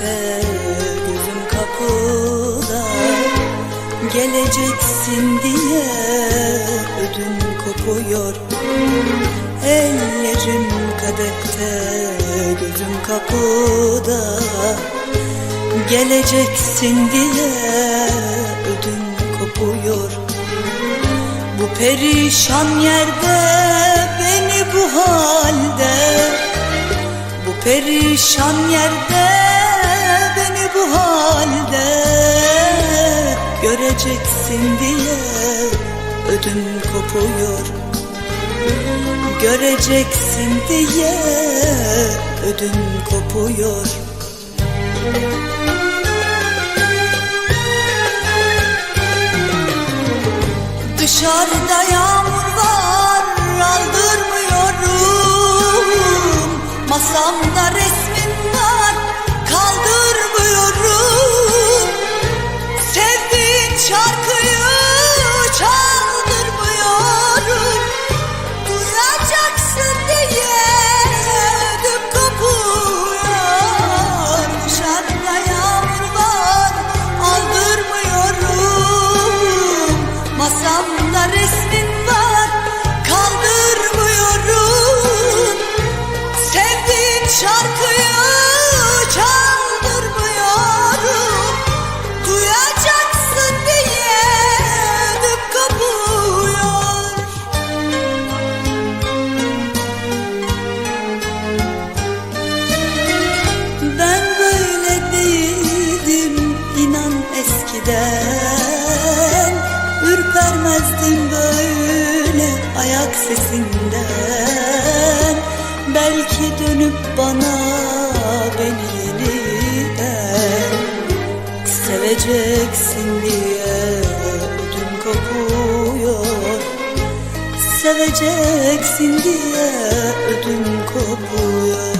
Gurbette gözüm kapıda Geleceksin diye ödüm kopuyor. Ellerim kadepte gözüm kapıda Geleceksin diye ödüm kopuyor. Bu perişan yerde beni bu halde Bu perişan yerde bu halde Göreceksin diye ödüm kopuyor. Göreceksin diye ödüm kopuyor. Dışarıda yağmur var aldırmıyorum. Masamda ayak sesinden. Belki dönüp bana beni yeniden Seveceksin diye ödüm kopuyor. Seveceksin diye ödüm kopuyor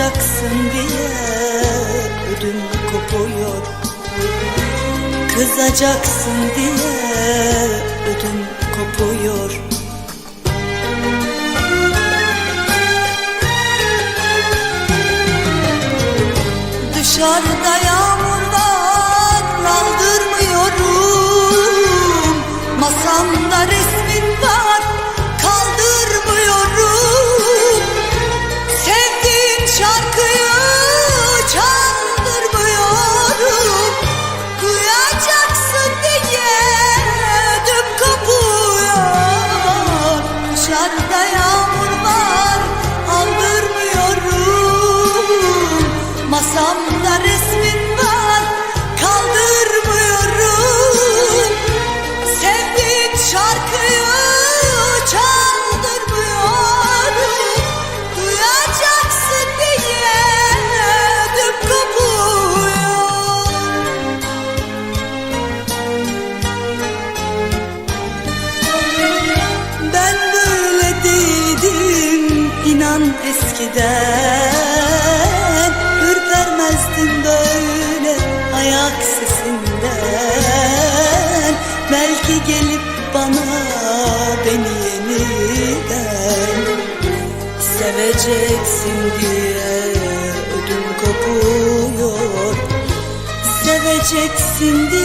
Kızacaksın diye ödüm kopuyor. Kızacaksın diye ödüm kopuyor Masamda resmin var kaldırmıyorum. Sevdiğin şarkıyı çaldırmıyorum. Duyacaksın diye ödüm kopuyor. Ben böyle değildim inan eskiden Seveceksin diye ödüm kopuyor. Seveceksin diye